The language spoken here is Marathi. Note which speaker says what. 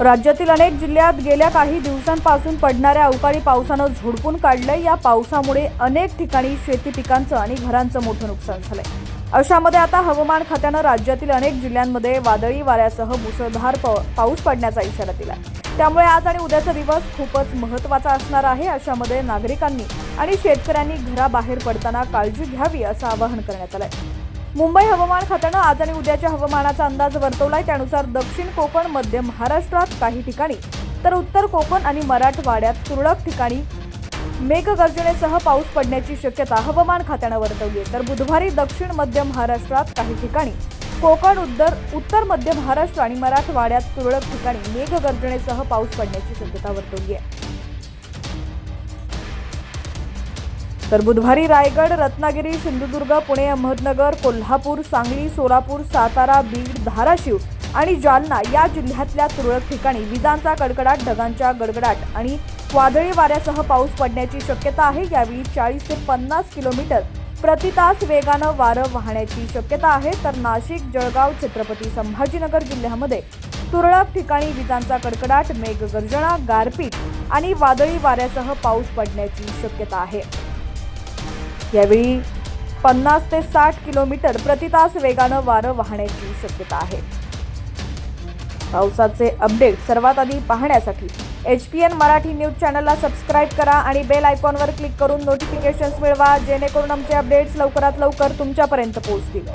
Speaker 1: राज्यातील अनेक जिल्ह्यात गेल्या काही दिवसांपासून पडणाऱ्या अवकाळी पावसानं झोडपून काढलंय. या पावसामुळे अनेक ठिकाणी शेती पिकांचं आणि घरांचं मोठं नुकसान झालंय. अशामध्ये आता हवामान खात्यानं राज्यातील अनेक जिल्ह्यांमध्ये वादळी वाऱ्यासह मुसळधार पाऊस पडण्याचा इशारा दिला त्यामुळे आज आणि उद्याचा दिवस खूपच महत्त्वाचा असणार आहे. अशामध्ये नागरिकांनी आणि शेतकऱ्यांनी घराबाहेर पडताना काळजी घ्यावी असं आवाहन करण्यात आलंय. मुंबई हवामान खात्यानं आज आणि उद्याच्या हवामानाचा अंदाज वर्तवलाय. त्यानुसार दक्षिण कोकण मध्य महाराष्ट्रात काही ठिकाणी तर उत्तर कोकण आणि मराठवाड्यात तुरळक ठिकाणी मेघगर्जनेसह पाऊस पडण्याची शक्यता हवामान खात्यानं वर्तवली आहे तर बुधवारी दक्षिण मध्य महाराष्ट्रात काही ठिकाणी कोकण उत्तर उत्तर मध्य महाराष्ट्र आणि मराठवाड्यात तुरळक ठिकाणी मेघगर्जनेसह पाऊस पडण्याची शक्यता वर्तवली आहे तर बुधवारी रायगड रत्नागिरी सिंधुदुर्ग पुणे अहमदनगर कोल्हापूर सांगली सोलापूर सातारा बीड धाराशिव आणि जालना या जिल्ह्यातल्या तुरळक ठिकाणी विजांचा कडकडाट ढगांच्या गडगडाट आणि वादळी वाऱ्यासह पाऊस पडण्याची शक्यता आहे. यावेळी चाळीस ते पन्नास किलोमीटर प्रतितास वेगानं वारं वाहण्याची शक्यता आहे. तर नाशिक जळगाव छत्रपती संभाजीनगर जिल्ह्यामध्ये तुरळक ठिकाणी विजांचा कडकडाट मेघगर्जना गारपीट आणि वादळी वाऱ्यासह पाऊस पडण्याची शक्यता आहे. यावेळी पन्नास ते साठ किलोमीटर प्रति तास वेगानं वारं वाहण्याची शक्यता आहे. पावसाचे अपडेट सर्वात आधी पाहण्यासाठी H P N Marathi news चॅनलला सबस्क्राईब करा आणि बेल आयकॉनवर क्लिक करून नोटिफिकेशन्स मिळवा जेणेकरून आमचे अपडेट्स लवकरात लवकर तुमच्यापर्यंत पोहोचतील.